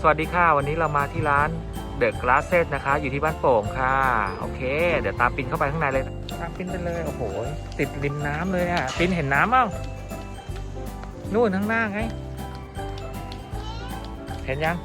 สวัสดีค่ะ วันนี้เรามาที่ร้านเดอะกลาสเซนะคะ อยู่ที่บ้านโป่งค่ะ โอเค เดี๋ยวตามปินเข้าไปข้างในเลยนะตามปินไปเลย โอ้โห ติดริมน้ำเลยอะ ปินเห็นน้ำเปล่านู่นข้างหน้าไง เห็นยัง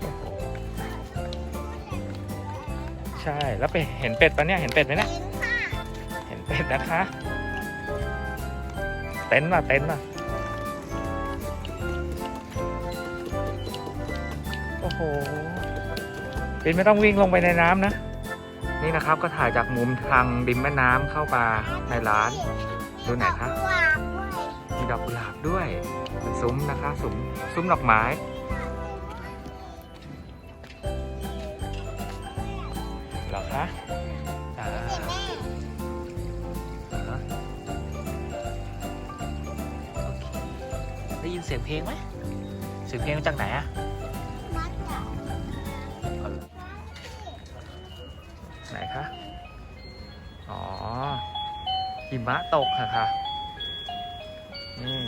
โอ้โหใช่ แล้วไปเห็นเป็ดปะเนี่ย เห็นเป็ดไหมเนี่ย เป็ดนะคะ เต็นท์ป่ะ เต็นท์ป่ะ โอ้โหปินไม่ต้องวิ่งลงไปในน้ำนะ นี่นะครับก็ถ่ายจากมุมทางริมแม่น้ำเข้ามาในร้าน ดูไหนคะ มีดอกกุหลาบด้วยมีดอกกุหลาบด้วยเป็นซุ้มนะคะ ซุ้มซุ้มดอกไม้ เสียงเพลงไหมเสียงเพลงมาจากไหนอะมาจากไหนคะ อ๋อ หิมะตกค่ะค่ะอืม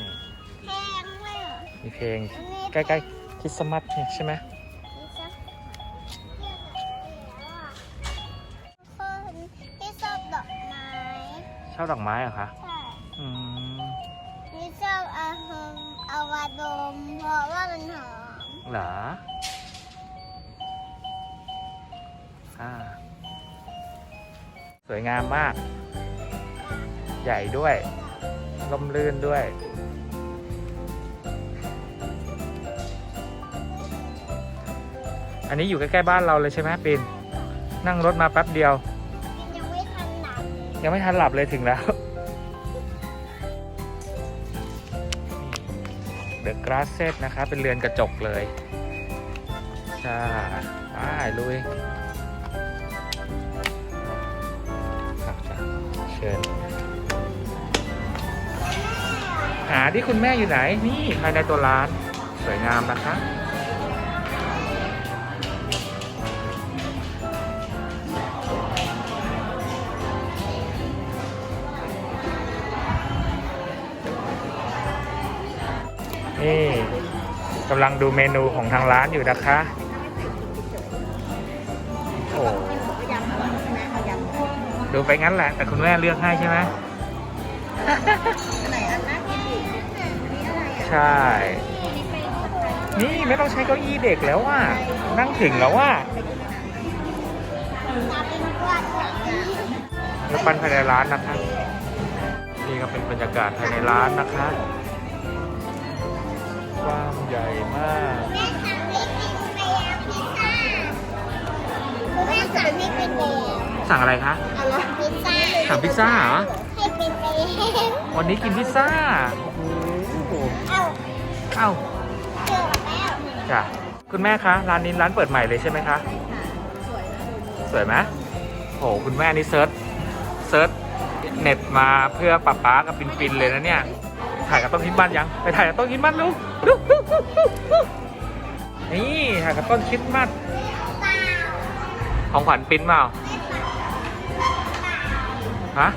แพงเลยเหรอมีเพลงอันนี้ใกล้ๆคริสต์มาสเนี่ยใช่ไหมที่ชอบคนที่ชอบดอกไม้ชอบดอกไม้เหรอคะ ใช่ อืม เหรออ่าสวยงามมาก ใหญ่ด้วยลมลื่นด้วย อันนี้อยู่ใกล้ ๆ บ้านเราเลยใช่ไหมปินนั่งรถมาแป๊บเดียว ยังไม่ทันหลับ ยังไม่ทันหลับเลยถึงแล้ว เดอะกราสเซตนะคะเป็นเรือนกระจกเลยใช่ไปลุยครับจ้ะเชิญ หาที่คุณแม่อยู่ไหน นี่ภายในตัวร้าน สวยงามนะคะ นี่กำลังดูเมนูของทางร้านอยู่นะคะ โอ้ดูไปงั้นแหละแต่คุณแม่เลือกให้ใช่ไหมไหนอันน่ากินอีกนี่อะไรอะใช่ นี่ไม่ต้องใช้เก้าอี้เด็กแล้วว่านั่งถึงแล้วว่าจะเป็นกวาดหลังแล้วปั้นภายในร้านนะคะนี่ก็เป็นบรรยากาศภายในร้านนะคะ กว้างใหญ่มาก แม่สั่งให้กินไปแล้วพิซซ่าคุณแม่สั่งให้เป็นเองสั่งอะไรคะ อะไรพิซซ่าสั่งพิซซ่าเหรอ ให้เป็นเองวันนี้กินพิซซ่า โอ้โหเอ้าเอ้าเจอแล้วจ้ะคุณแม่คะ ร้านนี้ร้านเปิดใหม่เลยใช่ไหมคะ สวยไหมโห คุณแม่นี่เซิร์ช เซิร์ชเน็ตมาเพื่อป๊าป๊ากับปินปินเลยนะเนี่ย ถ่ายกับต้นคิดบ้านยังไปถ่ายกับต้นคิดบ้านลูกลูกลูกนี่ถ่ายกับต้นคิดมัดเปล่าของขวัญปิ้นเปล่าฮะ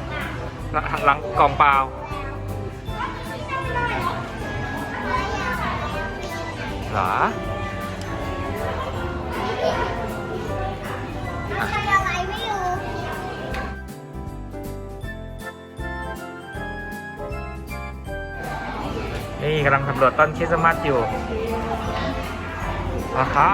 หลังกล่องเปล่าหรอ นี่กำลังสำรวจต้นคริสต์มาสอยู่อาฮ่า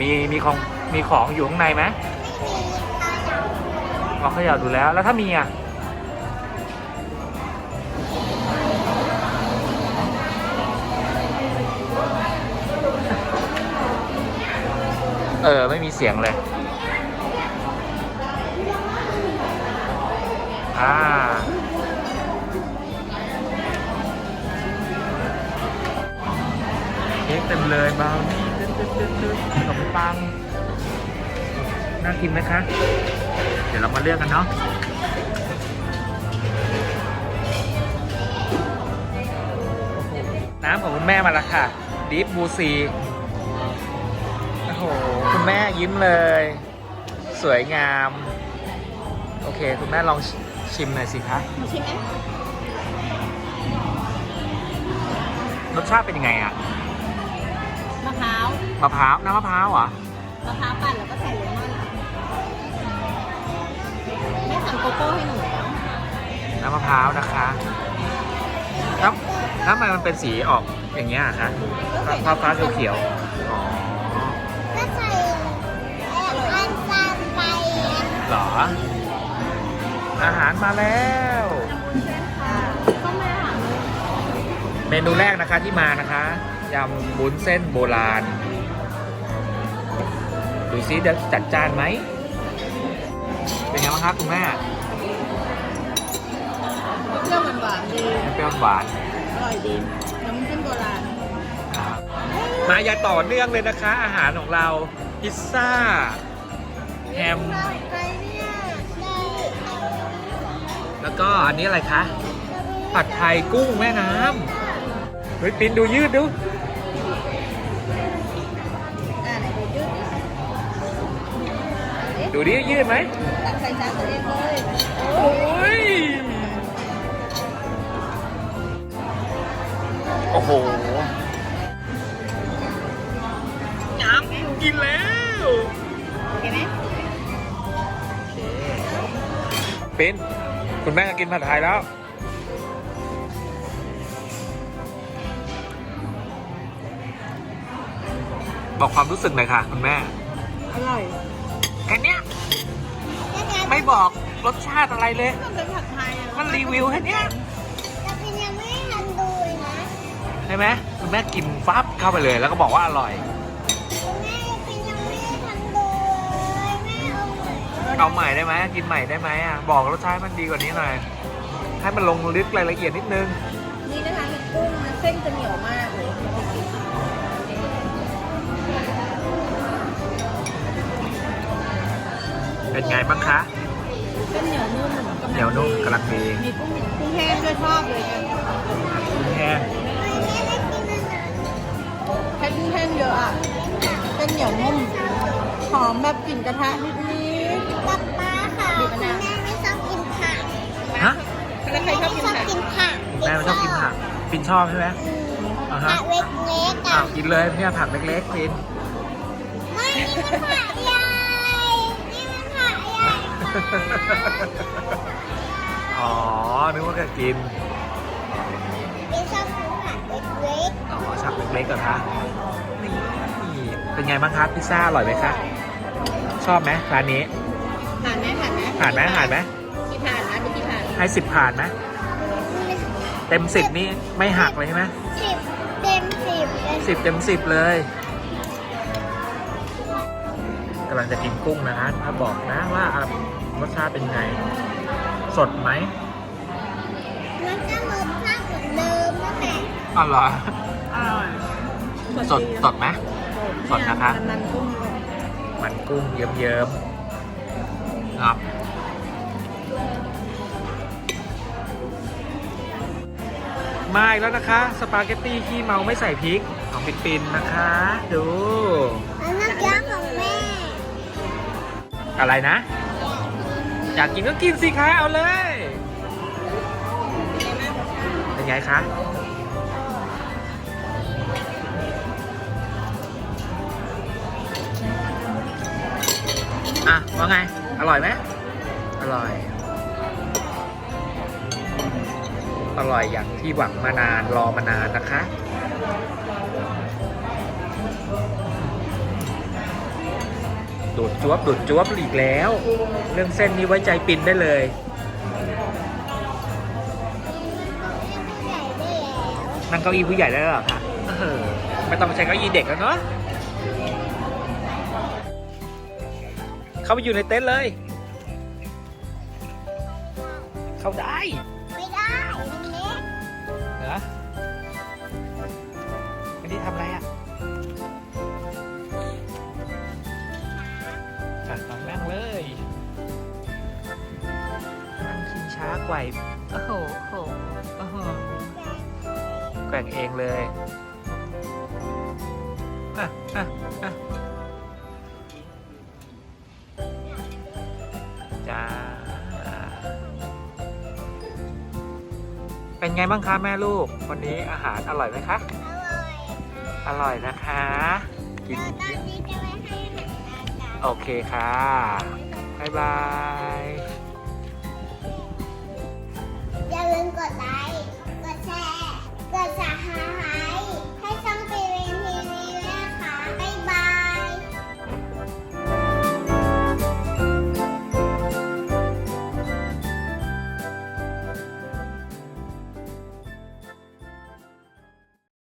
มีมีของมีของอยู่ข้างในไหมไม่มีตาหนังลองเขย่าดูแล้ว แล้วถ้ามีอะเออ ไม่มีเสียงเลย อ่าเค้กเต็มเลยบราวนี่ตึ๊ดตึ๊ดตึ๊ดตึ๊ดขนมปัง น่ากินไหมคะ เดี๋ยวเรามาเลือกกันเนาะน้ำของคุณแม่มาแล้วค่ะดิฟบูซีโอ้โห คุณแม่ยิ้มเลย สวยงาม โอเค คุณแม่ลอง ชิมหน่อยสิคะชิมไหมรสชาติเป็นยังไงอะมะพร้าว มะพร้าวน้ำมะพร้าวเหรอ มะพร้าวปั่นแล้วก็ใส่เลมอนแม่สั่งโกโก้ให้หนูแล้วน้ำมะพร้าวนะคะแล้วแล้วทำไมมันเป็นสีออกอย่างเงี้ยอะคะฟ้าฟ้าๆเขียวๆอ๋อก็ใส่เอ่ออันตามไปอะเหรอ อาหารมาแล้วก็แม่ค่ะเมนูแรกนะคะที่มานะคะยำบุ้นเส้นโบราณ ดูซิจะจัดจานไหม เป็นไงบ้างครับคุณแม่เปรี้ยวหวานๆดีเปรี้ยวหวาน อร่อยดี น้ำจิ้มโบราณครับมาอย่าต่อเนื่องเลยนะคะ อาหารของเรา พิซซ่า แฮมไปเนี่ยได้ แล้วก็อันนี้อะไรคะ ผัดไทยกุ้งแม่น้ำเฮ้ยปินดูยืดดูดูดิยืดไหมตักใส่จานตัวเองเลยโอ้ยโอ้โหน้ำกินแล้วเห็นไหมปิน คุณแม่จะกินผัดไทยแล้ว บอกความรู้สึกหน่อยค่ะ คุณแม่ อร่อยแค่เนี้ยแล้วจะไม่บอกรสชาติอะไรเลย มันเป็นผัดไทยอะมันรีวิวแค่เนี้ยจะเป็นยังไม่ทันดูเลยนะ ใช่ไหมคุณแม่กินฟับเข้าไปเลยแล้วก็บอกว่าอร่อย เอาใหม่เอาใหม่ได้ไหมกินใหม่ได้ไหมอะบอกรสชาติมันดีกว่านี้หน่อย ให้มันลงลึกรายละเอียดนิดนึง นี่นะคะคือกุ้งนะเส้นจะเหนียวมากเลยเป็นไงบ้างคะเส้นเหนียวนุ่มกำลังเหนียวนุ่มกำลังดีมีกุ้งกุ้งแห้งด้วยชอบเลยเนี่ยแห้งแม่ได้กินอันนั้นแค่กุ้งแห้งเยอะอะเส้นเหนียวนุ่มหอมแบบกลิ่นกระทะนิด ป๊าป๊าค่ะบีคุบณมะนาวแม่ไม่ชอบกินผักฮะๆแล้วใครชอบกินผักกินผักแม่ไม่ชอบกินผักปินชอบใช่ไหมอ่าฮะผักเล็กๆอ้าอะวกินเลยเนี่ยผักเล็กๆปินไม่นี่มันผักใหญ่นี่มันผักใหญ่ค่ะอ๋อนึกว่าจะกินไม่ชอบกินผักเล็กอ๋อฉักเล็กๆก่อนคะนี่เป็นไงบ้างครับพิซซ่าอร่อยไหมคะชอบไหมร้านนี้ผ่านไหม ผ่านไหมผ่านไหมผ่านไหมที่ผ่านนะดูที่ผ่านให้สิบผ่านไหมๆเต็มสิบนี่ไม่หักเลยใช่ไหมสิบเต็มสิบเลยสิบเต็มสิบเลยกำลังจะกินกุ้งนะฮะถ้าบอกนะว่าอะรสชาติเป็นไง สดไหมมันจะรสชาติเหมือนเดิมนั่นแหละอ๋อเหรอสดสดไหมสดนะคะมันๆกุ้งก่อนมันกุ้งเยิ้มๆครับ มาอีกแล้วนะคะ สปาเกตตี้ขี้เมาไม่ใส่พริกของปินปินๆนะคะ ดู อันนั้นย่างของแม่ อะไรนะ อยากกินก็กินสิคะเอาเลย เป็นไงคะอะว่าไง อร่อยไหมอร่อย อร่อยอย่างที่หวังมานานรอมานานนะคะดูดจวบดูดจวบอีกแล้ว เรื่องเส้นนี้ไว้ใจปินได้เลยใหญ่ได้แล้วนั่งเก้าอี้ผู้ใหญ่ได้แล้วเหรอคะเออไม่ต้องใช้เก้าอี้เด็กแล้วเนาะเข้าไปอยู่ในเต็นท์เลย เข้าได้ไม่ได้ นี่ทำอะไรอะจัดน้องนั่งเลยนั่งชิงช้าไกวโอ้โหโอ้โหแกว่งเองเลยจ้าเป็นไงบ้างคะแม่ลูก วันนี้อาหารอร่อยไหมคะ อร่อยนะคะ กิน แล้วตอนนี้จะไปให้อาหารปลากันโอเคค่ะบ๊ายบาย อย่าลืมกดไล